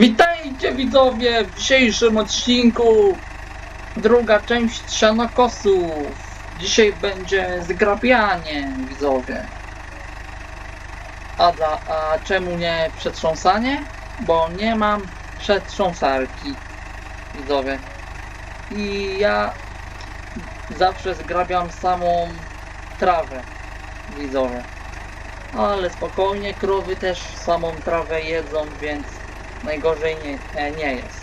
Witajcie widzowie w dzisiejszym odcinku. Druga część sianokosów. Dzisiaj będzie zgrabianie widzowie. A, dla, a czemu nie przetrząsanie? Bo nie mam przetrząsarki widzowie. I ja zawsze zgrabiam samą trawę widzowie. Ale spokojnie, krowy też samą trawę jedzą, więc najgorzej nie, e, nie jest.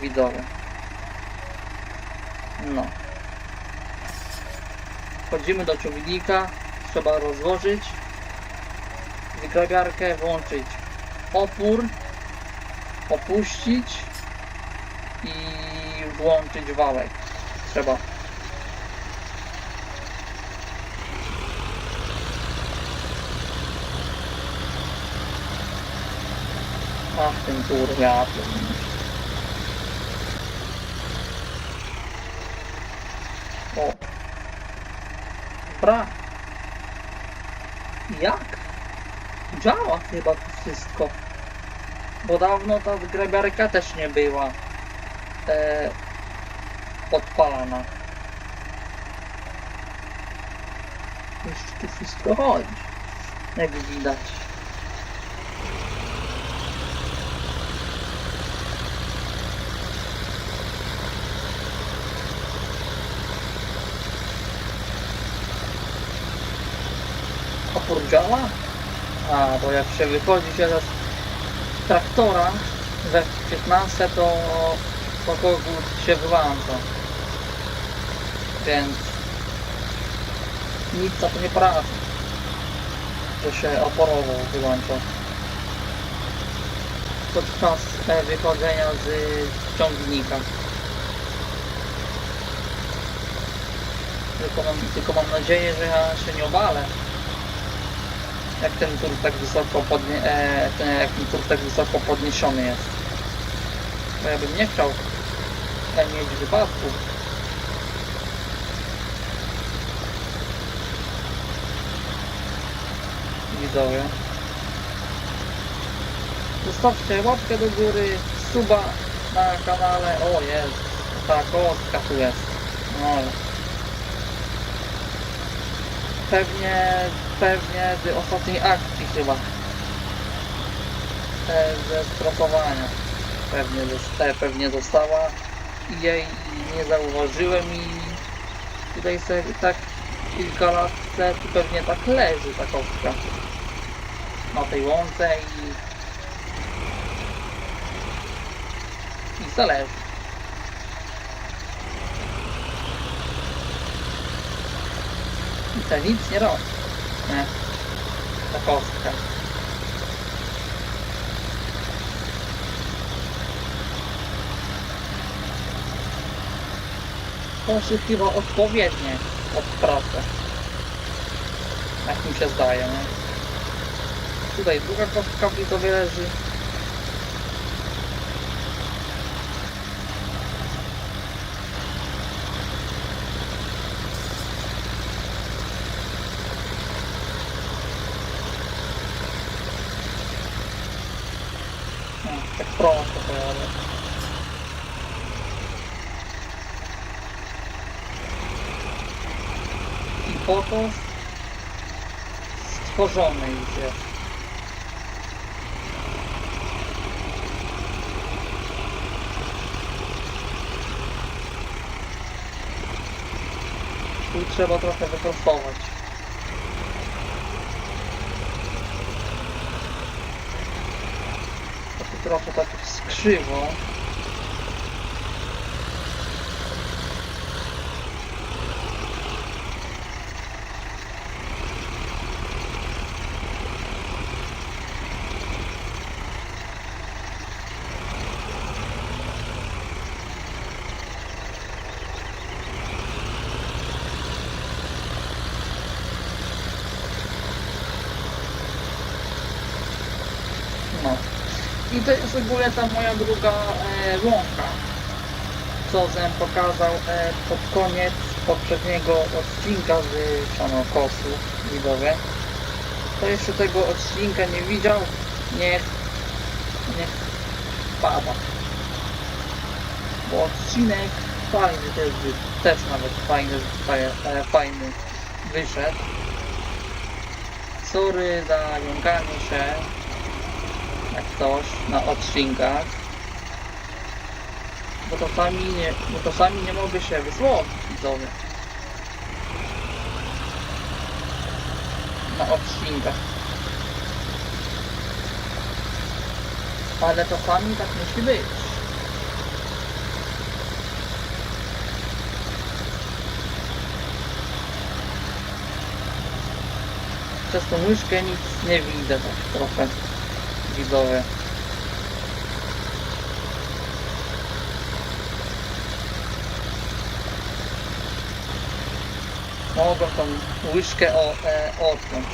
Widzowie. No. Wchodzimy do ciągnika, trzeba rozłożyć wygrabiarkę, włączyć opór, opuścić i włączyć wałek. Trzeba. Ach, ten turwiatr. O. Dobra. Jak? Działa chyba to wszystko. Bo dawno ta grabiarka też nie była e, odpalana. Jeszcze tu wszystko chodzi. Jak widać. Opór działa? A, bo jak się wychodzi z traktora we 15 to, to kogut się wyłącza. Więc nic na to nie poradzi, że się oporowo wyłącza. Podczas e, wychodzenia z ciągnika. Tylko mam, tylko mam nadzieję, że ja się nie obalę jak ten tur tak wysoko podnie, e, ten, jak ten tur tak wysoko podniesiony jest. Bo ja bym nie chciał e, mieć wypadku. Widzowie. Zostawcie łapkę do góry, suba na kanale. O jest, ta kostka tu jest. No. Pewnie, pewnie z ostatniej akcji chyba. E, ze strofowania. Pewnie, zosta- pewnie została i jej nie zauważyłem i tutaj sobie tak kilka lat temu pewnie tak leży ta kostka na tej łące i i zależy. I to nic nie robi. Nie. Ta kostka. Chyba odpowiednie od pracy. Jak mi się zdaje, nie? Tutaj druga kostka widzowie leży. No, tak prosto pojadę. I po to stworzony już jest. Tu trzeba trochę wyprostować. Trochę tak skrzywo. No. I to jest ogólnie ta moja druga e, łąka, co Zen pokazał e, pod koniec poprzedniego odcinka z Szanokosu widzowie. Kto jeszcze tego odcinka nie widział, niech, niech pada. Bo odcinek fajny też, też nawet fajny, fa- e, fajny wyszedł. Sorry za jąkanie się jak coś na odcinkach. Bo czasami nie, bo czasami nie mogę się wysłowić widzowie. Na odcinkach. Ale czasami tak musi być. Przez tą łyżkę nic nie widzę tak trochę widzowie. Mogę tą łyżkę o, e, odciąć.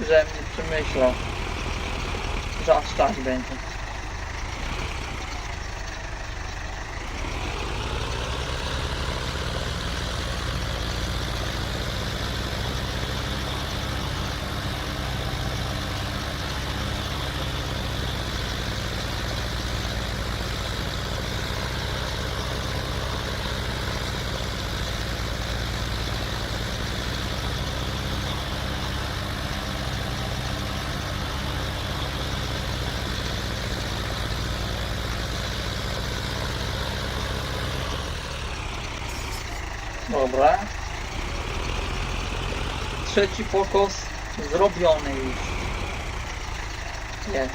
Żebym nie przemyślał, że aż tak będzie. Dobra. Trzeci pokos zrobiony już. Jest.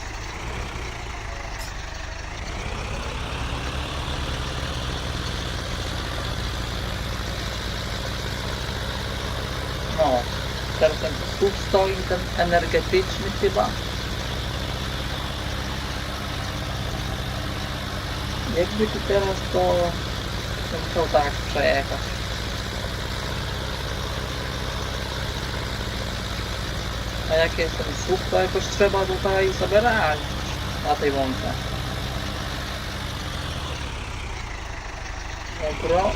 No, teraz ten tu stoi, ten energetyczny chyba. Jakby tu teraz to bym musiał tak przejechać. A jak jest ten słup, to jakoś trzeba tutaj sobie radzić na tej łące. Dobra.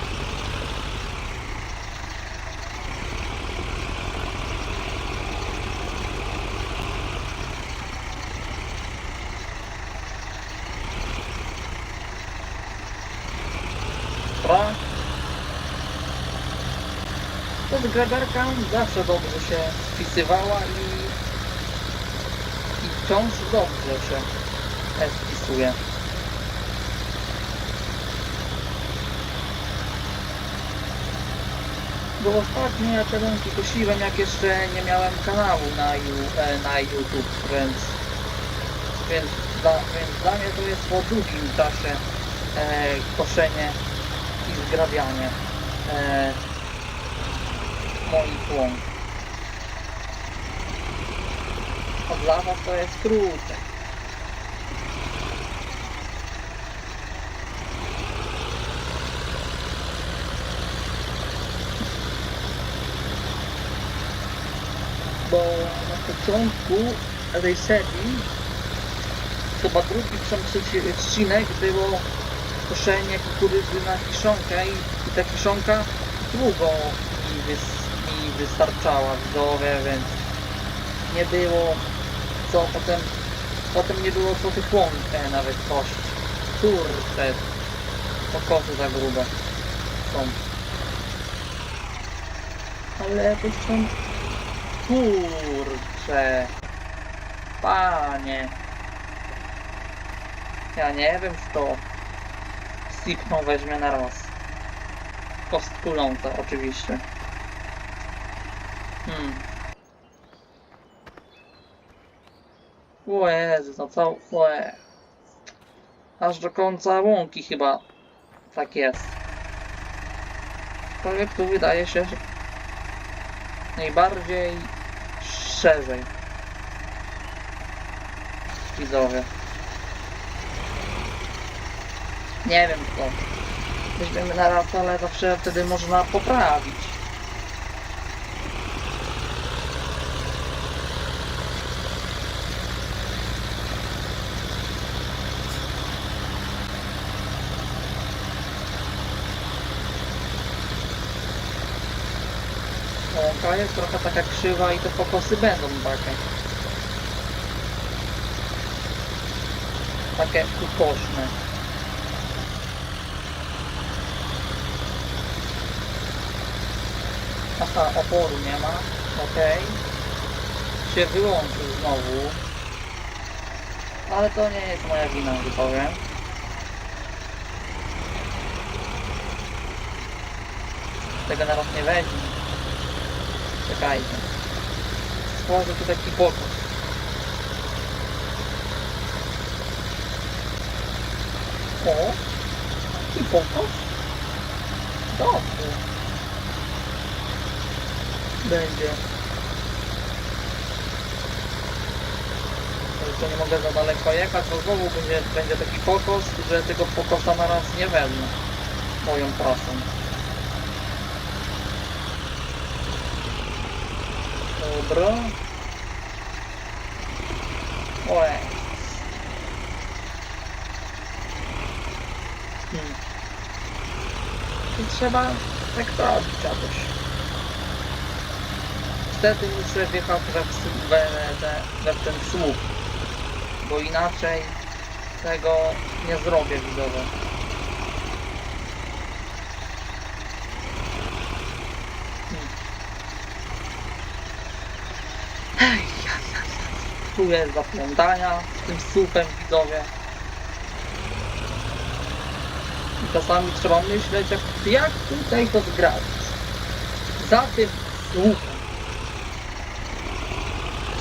To z zawsze dobrze się spisywała i, i wciąż dobrze się spisuje. Bo ostatnio ja te łąki kosiłem, jak jeszcze nie miałem kanału na, e, na YouTube, więc, więc, dla, więc dla mnie to jest po długim czasie e, koszenie i zgrabianie e, moich łąk. A dla was to jest krócej. Bo na początku tej serii chyba drugi odcinek było koszenie kukurydzy na kiszonkę i, i ta kiszonka długo mi, wys, mi wystarczała widzowie, więc nie było co potem potem nie było co tych łąk e, nawet kosić. Kurde, pokosy za grube są. Ale jakoś tam kurcze panie ja nie wiem co Sipną weźmie na raz. Kostkuląca oczywiście. Hmm. O Jezu, no co? Łe. Aż do końca łąki chyba tak jest. Aczkolwiek tu wydaje się, najbardziej szerzej. Widzowie. Nie wiem co. Weźmiemy na raz, ale zawsze wtedy można poprawić. Łąka jest trochę taka krzywa i te pokosy będą takie. takie ukośne. Aha, oporu nie ma. Okej. Się wyłączył znowu. Ale to nie jest moja wina, że powiem. Tego na nie weźmie. Czekajcie. Stworzę tu taki pokój. O! I pokój? Dobrze. Będzie. Tylko nie mogę za daleko jechać, bo znowu będzie, będzie taki pokos, że tego pokosa na raz nie wezmę moją trasą. Dobra. Oj. Hmm. I trzeba tak robić jakoś. Wtedy muszę wjechać we, w- we, we, we ten słup, bo inaczej tego nie zrobię widowo. Hmm. Ej, ja, ja, Tu jest zaplątania z tym słupem widzowie. I czasami trzeba myśleć, jak, jak tutaj to zgrać. Za tym słupem.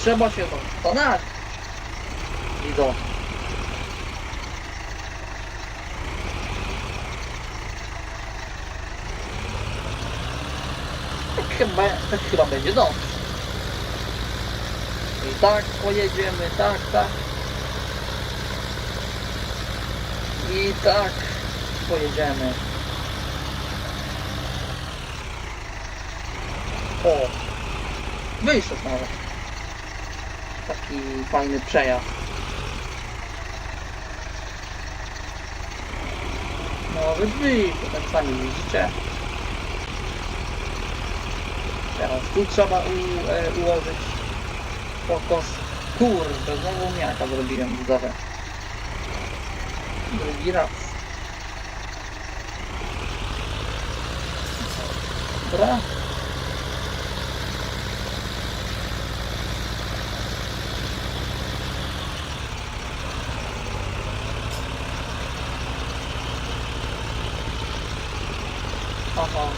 Trzeba się zastanawiać. Widzowie. Tak chyba, tak chyba będzie dobrze. Tak pojedziemy, tak, tak. I tak pojedziemy. O! Wyszedł nawet. Taki fajny przejazd. Nawet wyszedł, tak sami widzicie. Teraz tu trzeba u, e, ułożyć pokos. Kurde, znowu miaka zrobiłem widzowie. Drugi raz. Dobra. Aha.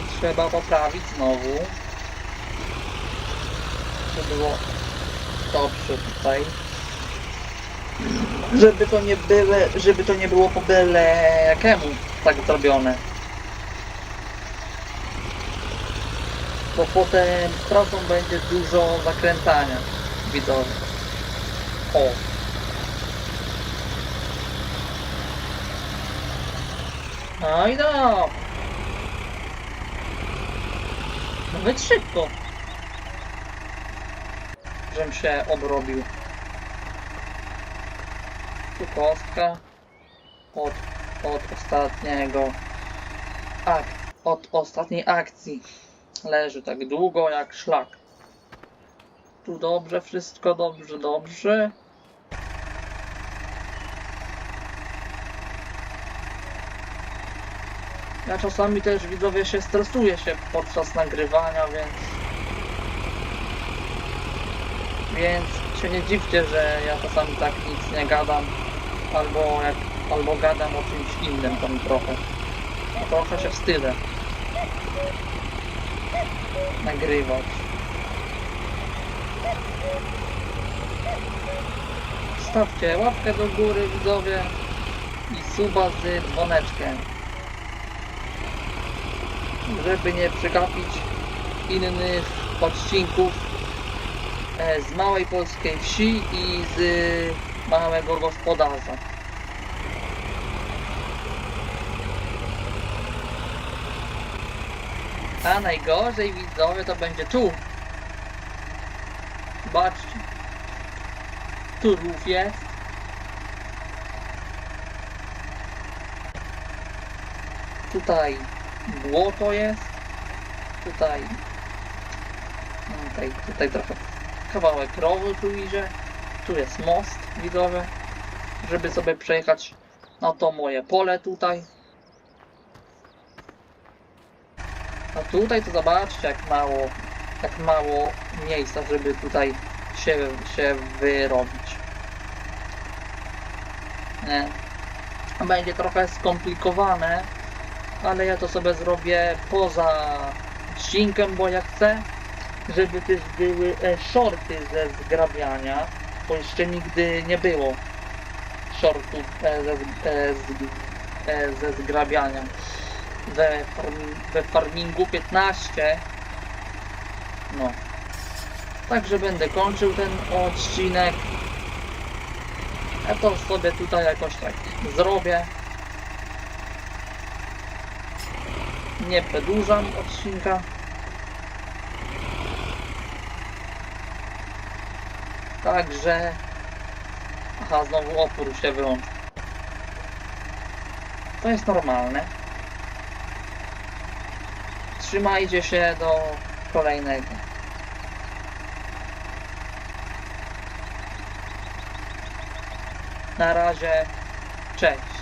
I trzeba poprawić znowu. Żeby było dobrze tutaj. Żeby to nie było, żeby to nie było po byle jakiemu tak zrobione. Bo potem trasą będzie dużo zakrętania widzowie. O. No i no. Nawet szybko. Żem się obrobił. Tu kostka. Od, od ostatniego. Ak, od ostatniej akcji. Leży tak długo jak szlak. Tu dobrze, wszystko dobrze, dobrze. Ja czasami też widzowie się stresuję się podczas nagrywania, więc więc się nie dziwcie, że ja czasami tak nic nie gadam albo jak albo gadam o czymś innym tam trochę. Trochę się wstydzę nagrywać. Stawcie łapkę do góry widzowie i suba z dzwoneczkiem żeby nie przegapić innych odcinków z małej polskiej wsi i z małego gospodarza. A najgorzej widzowie to będzie tu. Zobaczcie. Tu rów jest. Tutaj błoto jest. Tutaj. no, Tutaj, tutaj trochę kawałek rowu tu idzie. Tu jest most widzowy, żeby sobie przejechać na to moje pole tutaj. A tutaj to zobaczcie jak mało, jak mało miejsca, żeby tutaj się, się wyrobić. Nie. Będzie trochę skomplikowane, ale ja to sobie zrobię poza odcinkiem, bo ja chcę, żeby też były e, shorty ze zgrabiania, bo jeszcze nigdy nie było shortów e, ze, e, z, e, ze zgrabiania. We, farmi, we farmingu 15 no. Także będę kończył ten odcinek. Ja to sobie tutaj jakoś tak zrobię. Nie przedłużam odcinka także aha znowu opór się wyłączył to jest normalne. Trzymajcie się do kolejnego. Na razie. Cześć